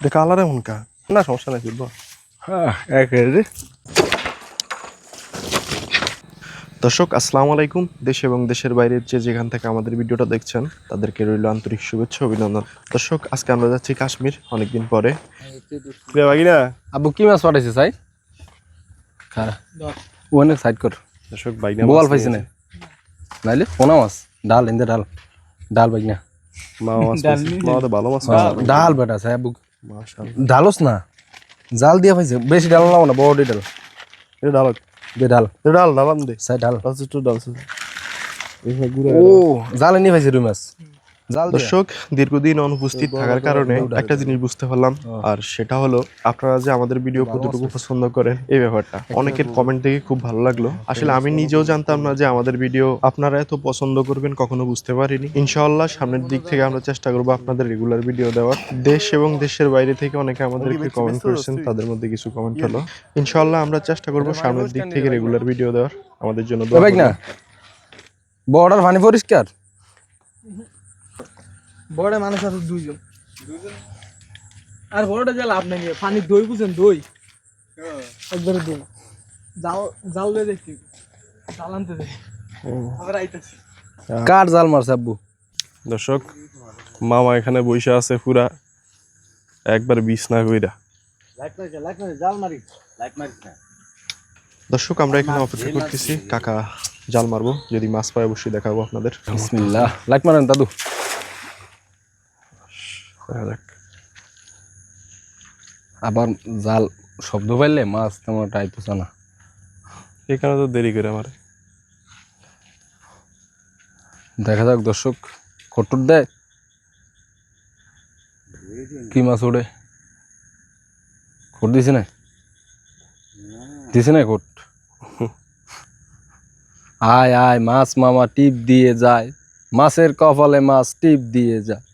এটা কালার এমন কা? না সমস্যা নাই ফিরবো। হ্যাঁ এক রে। দর্শক আসসালামু আলাইকুম। দেশ এবং দেশের বাইরের যে যেখান থেকে আমাদের ভিডিওটা দেখছেন তাদেরকে রইল আন্তরিক শুভেচ্ছা অভিনন্দন। দর্শক আজকে আমরা যাচ্ছি কাশ্মীর অনেকদিন পরে। বাগিনা আব্বু কি মাছ পাঠাইছে সাই ওখানে সাইড কর। দর্শক বাইনা বোয়াল পাইছে না। নাইলে পোনা মাছ। ডাল ইন্দে ডাল। ডাল বাগিনা মা মাছ ভালো মাছ ডাল বেটা ডালস না? জাল দিয়া পাইছে। বেশি ডাল নাও না বড় ডাল। এটা ডাল দে ডাল। এটা ডাল ডালাম দে। সাই ডাল। একটু ডাল। ও জাল এনে পাইছে রুই মাছ। দর্শক দীর্ঘদিন অনুপস্থিত থাকার কারণে একটা জিনিস বুঝতে পারলাম। আর সেটা হলো আপনারা যে আমাদের ভিডিও কতটুকু পছন্দ করেন এই ব্যাপারটা। অনেকের কমেন্ট দেখে খুব ভালো লাগল। আসলে আমি নিজেও জানতাম না যে আমাদের ভিডিও আপনারা এত পছন্দ করবেন কখনো বুঝতে পারিনি। ইনশাআল্লাহ সামনের দিক থেকে আমরা চেষ্টা করব আপনাদের রেগুলার ভিডিও দেওয়ার। দেশ এবং দেশের বাইরে থেকে অনেকে আমাদেরকে কমেন্ট করেছেন তাদের মধ্যে কিছু কমেন্ট হলো। ইনশাআল্লাহ আমরা চেষ্টা করব সামনের দিক থেকে রেগুলার ভিডিও দেওয়ার। আমাদের জন্য করবেন। পানি পরিষ্কার। বড় মানুষ আছে দুইজন। আর বড়টা যে লাভ নাই পানি দই বুঝেন দই? একবারে দই। জাল জাল দিয়ে দেখি জাল আনতে দে। আবার আইতেছি। কার জাল মারছে আব্বু? দর্শক মামা এখানে বসে আছে পুরা। একবার বিষ না। কইরা দর্শক আমরা এখানে অপেক্ষা করতেছি। কাকা জাল মারবো। যদি মাছ পায় অবশ্যই দেখাবো আপনাদের। বিসমিল্লাহ। লাইক মারেন দাদু। দেখা। যাক। আবার জাল শব্দ পাইলে মাছ তেমন আইতেছে না। এখানে তো দেরি করে আমার দেখা যাক দর্শক কটুর দেয়? কি মাছ ওড়ে? কোট দিছে না দিছে না কোট? আয় আয় মাছ মামা টিপ দিয়ে যায়। মাছের কপালে মাছ টিপ দিয়ে যায়।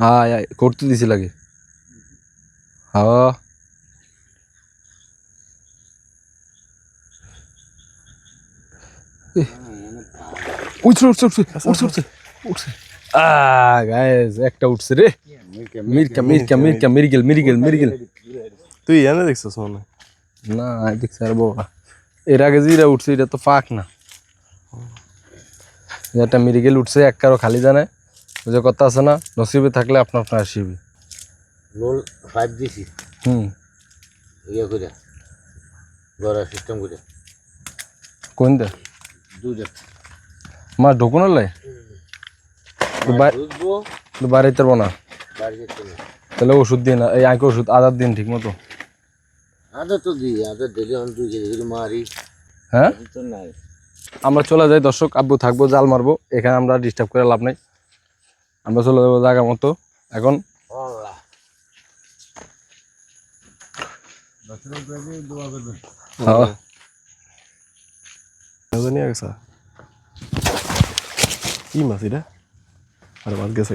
আয় আয় করতে দিছে লাগে হ্যাঁ উঠছে উঠছে উঠছে উঠছে উঠছে উঠছে আহ গাইস একটা উঠছে রে মিরকা মিরকা মিরকা মিরগেল মিরগেল মিরগেল তুই এনে দেখছিস মনে হয়। না দেখছি আর বড় এর আগে যেটা উঠছে এটা তো ফাঁক না একটা মিরিগেল উঠছে এক কারও খালি জানে ওই যে কথা আছে না নসিবে থাকলে আপনার আপনার আসিবে। লোল ফাইভ দিছি হুম। ইয়ে করে গড়া সিস্টেম করে। কোন দে? দুধ মা ঢুকুন লাই। বাড়ি যেতে না তাহলে ওষুধ দিন এই আঁকে ওষুধ আদার দিন ঠিক মতো। আদা তো দিই আদা দিলে আমি দুই কেজি করে মারি। হ্যাঁ? আমরা চলে যাই দর্শক আব্বু থাকব জাল মারবো। এখানে আমরা ডিস্টার্ব করে লাভ নেই। আমরা চলে যাব জায়গা মতো। এখন হ্যাঁ, কি মাছ এটা? আরে মাছ গেছে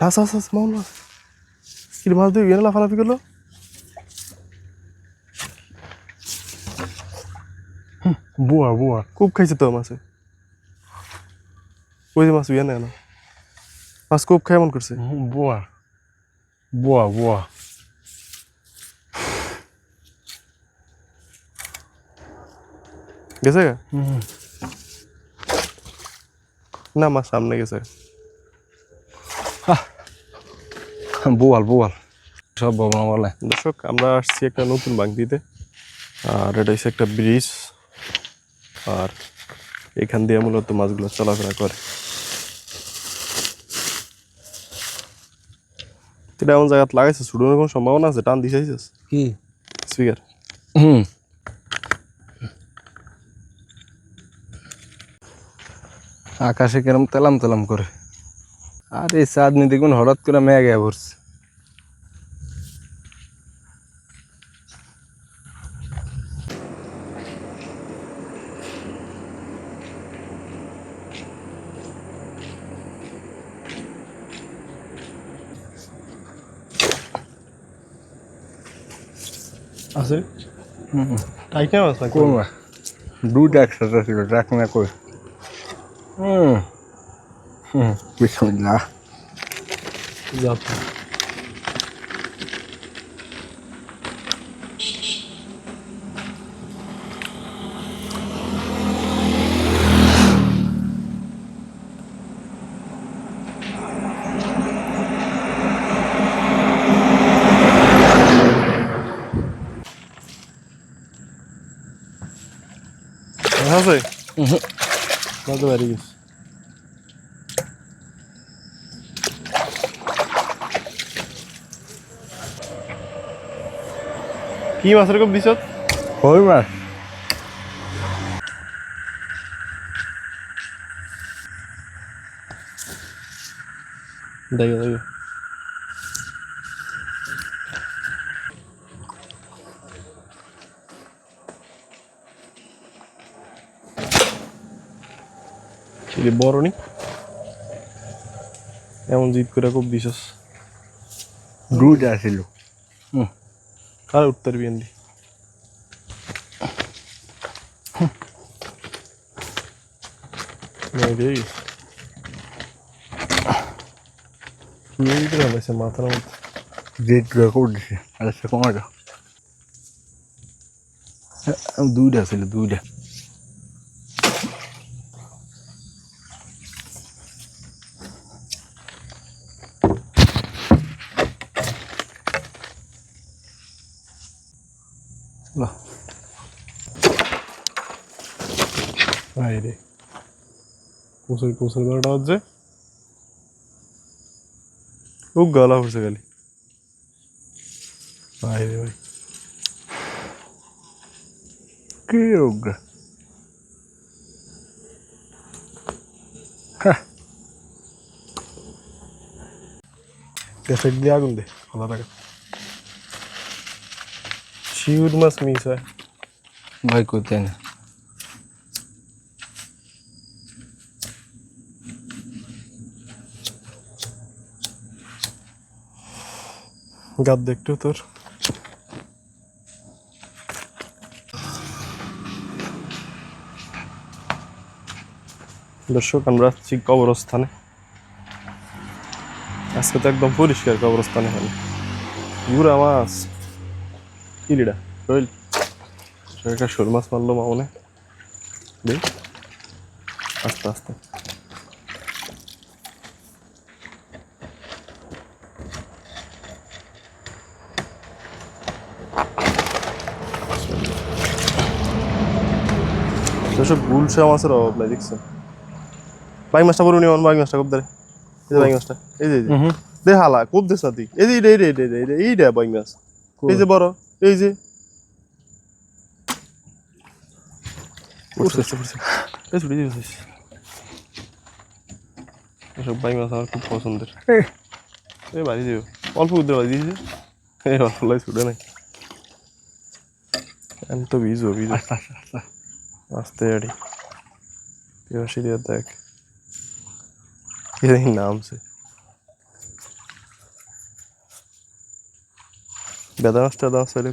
হাস হাস হাস মাউন মাছ। কি মাছ দিয়ে গেলে লাফালাফি করল? বুয়া বুয়া। খুব খাইছে তো মাছে। ওই যে মাছ বিয়ে নেয় না মাছ খুব খাই এমন করছে। বুয়া। বুয়া বুয়া। গেছে না মাছ সামনে গেছে। বোয়াল বোয়াল। সব ভবন বলে। দর্শক আমরা আসছি একটা নতুন বাগদিতে আর এটা হচ্ছে একটা ব্রিজ। আর এখান দিয়ে মূলত মাছগুলো চলাফেরা করে। এটা এমন জায়গাত লাগাইছে ছুটানোর কোনো সম্ভাবনা আছে? টান দিছে কি? স্পিকার। হুম। আকাশে কেরম তেলাম তেলাম করে। আর এই চাঁদনি দেখুন হঠাৎ করে মেঘে ভরছে। আছে? টাইকা আছে কোনোবা কোন? দুইটা একসাথে ছিল ট্রাক না কই। হুম। হুম বিসমিল্লাহ যাও আছে না তো বাড়ি গেছে কি মাছের কপ দিছত কই মাছ দেখো দেখো ছেলে বড় নি এমন জিদ করে খুব দিছস। দুইটা ছিল আর উত্তর বিয়ান্দি নাই। রে কি করে হলাইছে মাথার মধ্যে। জেট রেকর্ড দিছে। আর সে কমাটা দুইটা ছিল দুইটা। নাই রে কুসুর কুসুর বেড়াটা হচ্ছে খুব গলা পড়ছে খালি ভাই রে ভাই কি রোগ গ্যাসের দিয়ে আগুন দে ভালো থাকে শিউর মাছ মিস হয় ভাই কোথায় না গাদ দেখতো তোর। দর্শক, আমরা আছি কবরস্থানে। আজকে তো একদম পরিষ্কার কবরস্থানে হল গুড়া মাছ। কিলিডা রইল। একটা শোল মাছ মারলো মামনে। আস্তে আস্তে। দর্শক গুলশা মাছের অভাব নাই দেখছেন বাইক মাছটা বলুন আমার বাইক মাছটা খুব ধরে। এই যে বাইক মাছটা এই যে দে হালা খুব দেশ না তুই এই যে এই রে এই রে এই রে বাইক মাছ। এই যে বড় এই যে। উঠছে উঠছে উঠছে। এই ছুটি দিয়েছিস এসব বাইক মাছ আমার খুব পছন্দের। এই। বাড়ি দিও। অল্প উদ্রে বাড়ি দিয়েছে। এই অল্প লাই ছুটে নাই। আমি তো ভিজো ভিজো আস্তে আড়ি পেয়াসি দিয়ে দেখ।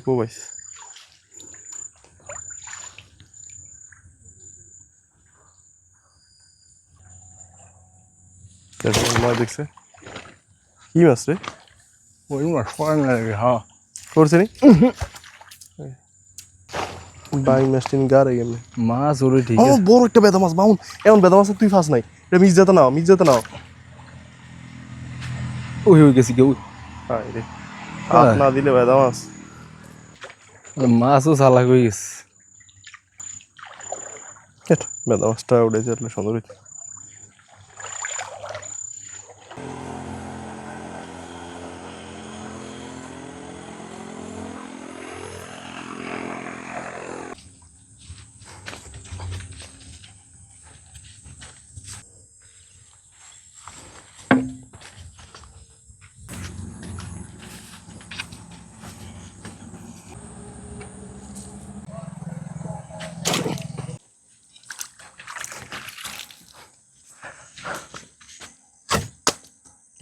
খুব আইস মাছ দেখছে? কি মাছ রে? ওই মাছ পাওয়া না রে হ্যাঁ। করছে নি? বাই গেলে মাছ ওরে ঠিক ও আছে। বড় একটা বেদা মাছ বাউন এমন বেদা মাছ তুই ফাস নাই। এটা মিস যেতে নাও মিস যেতে নাও। ওই হয়ে গেছি কেউ। রে হাত। না দিলে বেদা মাছ মাছও চালাক হয়ে গেছে। বেদা মাছটা সুন্দর হইতো।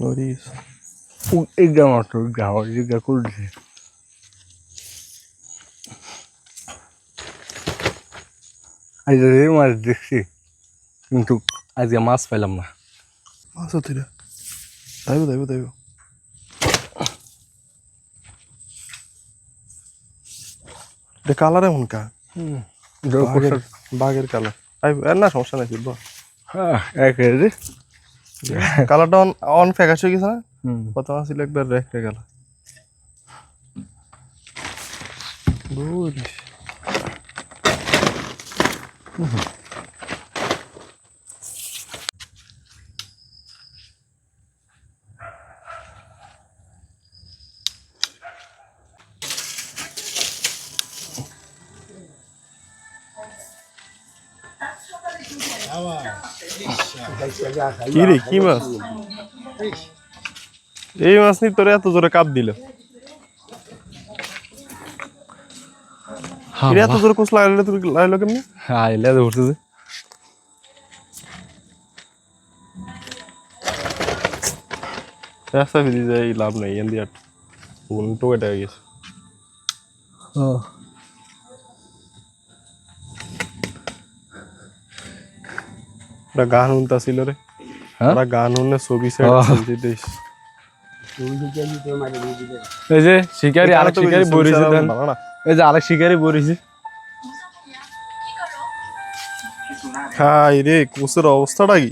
ನೋಡಿ ಈಗ ಮಾತ್ರ ಯಾವ ಈಗ ಕುಡ್ರಿ আজ রে মাছ দেখছি কিন্তু আজকে মাছ পেলাম না। মাছ হতে তাইব তাইব তাইব। এটা কালার এমন কা বাঘের কালার। আইব না সমস্যা নাই ফিরব হ্যাঁ এক রে কালারটা অন অন ফ্যাকাশ হয়ে গেছে না কত ছিল একবার রেখে গেল বুঝ কি রে কি মাছ? এই মাছ নি তোরে এত জোরে কাপ দিল। হ্যাঁ এত জোরে কোস লাগাইলে তুই লাগাইলো কেমনি? আইলে ধরছে যে। রাস্তা ফিরে যায় লাভ নাই এন দিয়ে উল্টো কেটে গেছে। ওরা গান শুনতা ছিল রে। হ্যাঁ? ওরা গান শুনে ছবি ও। Side this. এই যে শিকারি আরেক শিকারি বরিছে দেন। এই যে আরেক শিকারি বরিছে খাই রে কোসের অবস্থাটা কি?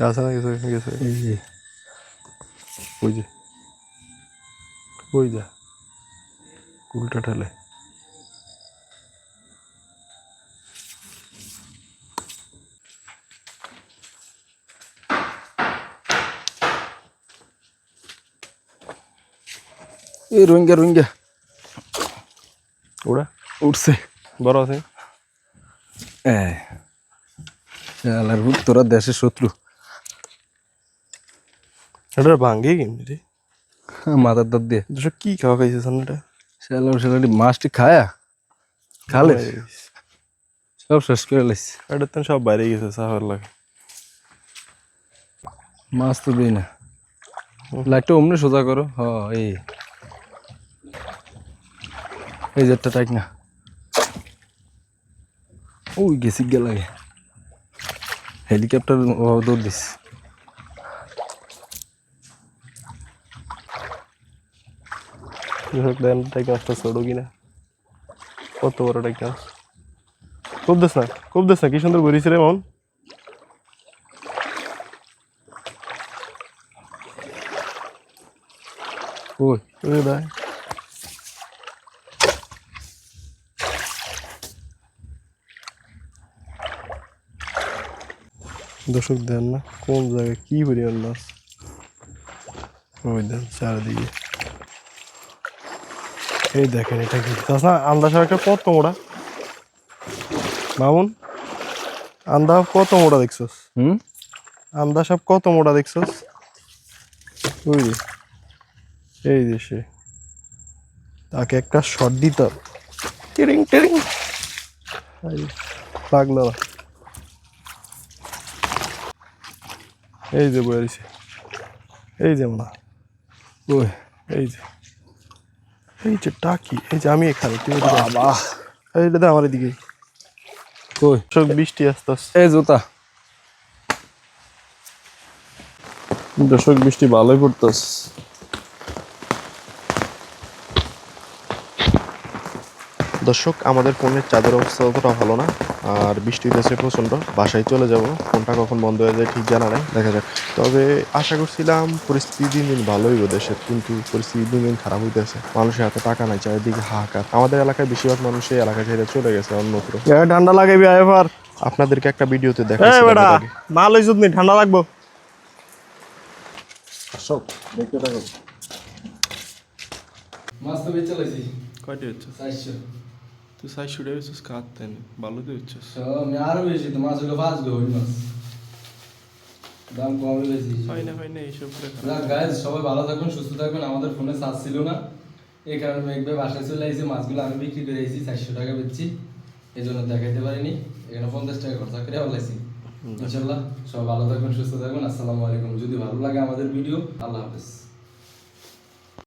আছে না কিছু গেছে ওই যে। ওই যা। উল্টা ঠেলে। এই রোহিঙ্গা রোহিঙ্গা। ওরা উঠছে বড় আছে। শালার তোরা দেশের শত্রু। এটা ভাঙ্গে কেমনি রে? মাথার দাঁত দিয়ে। দুশো কি খাওয়া খাইছে সামনেটা? শালার শালারি মাছটি খায়া? খালে? সব শেষ করে লাইছে। এটা তো সব বাইরে গেছে সাহার লাগে। মাছ তো দিই না। লাইটটা অমনি সোজা করো। হ এই। এই যেটা টাইক না। ওই গেছি গে লাগে। হেলিকপ্টার দৌড় দিস। দেন টাইক মাছটা ছোটো কিনা কত বড় টাইক মাছ খুব দেস না খুব কি সুন্দর ঘুরিস রে মন ওই ভাই দর্শক দেন না কোন জায়গায় কি পরিমাণ মাছ ওই দেন চারিদিকে। এই দেখেন এটা কি? না আন্দা শাকটা কত মোড়া? মামুন আন্দা কত মোড়া দেখছস? হুম? আন্দা সাপ কত মোটা দেখছস? ওই যে এই যে সে। তাকে একটা শট দিতাম টেরিং টেরিং। লাগল না এই যে বয়ে রয়েছে এই যে মা ওই এই যে। এই যে টাকি এই যে আমি এখানে তুই। বাহ এইটা দে আমার এদিকে। কই? সব বৃষ্টি আসতে আসতে এই জুতা। দর্শক বৃষ্টি ভালোই পড়তেছে। দর্শক আমাদের ফোনের চার্জের অবস্থা অতটা ভালো না। আর বৃষ্টি হইতেছে প্রচণ্ড বাসায় চলে যাব। ফোনটা কখন বন্ধ হয়ে যায় ঠিক জানা নাই দেখা যাক। তবে আশা করছিলাম পরিস্থিতি দিন দিন ভালোই হইব দেশের কিন্তু পরিস্থিতি দিন দিন খারাপ হইতেছে। মানুষের হাতে টাকা নাই চারিদিকে হাহাকার। আমাদের এলাকায় বেশিরভাগ মানুষ এই এলাকা ছেড়ে চলে গেছে অন্যত্র। ঠান্ডা লাগাবি এবার আপনাদেরকে একটা ভিডিওতে বেটা মাল হইছ নি ঠান্ডা লাগবো। মাছ তো বেচে লাইছি। কয়টি হচ্ছে? চারশো। তুই সাইজ শুটে হচ্ছিস কাঁদতেন ভালো দিয়ে হচ্ছিস। আমি আরও বেশি তো মাছ হলো পাঁচ গো দাম কমই বেশি। হয় না হয় না এইসব না গাইজ সবাই ভালো থাকুন সুস্থ থাকুন আমাদের ফোনে চার্জ ছিল না। এই কারণে মেঘ বাসায় চলে আসছি মাছগুলো আমি বিক্রি করে এসেছি চারশো টাকা বেচছি। এই জন্য দেখাইতে পারিনি। এখানে পঞ্চাশ টাকা খরচা করে বলাইছি ইনশাল্লাহ সবাই ভালো থাকুন সুস্থ থাকুন আসসালামু আলাইকুম। যদি ভালো লাগে আমাদের ভিডিও আল্লাহ হাফেজ।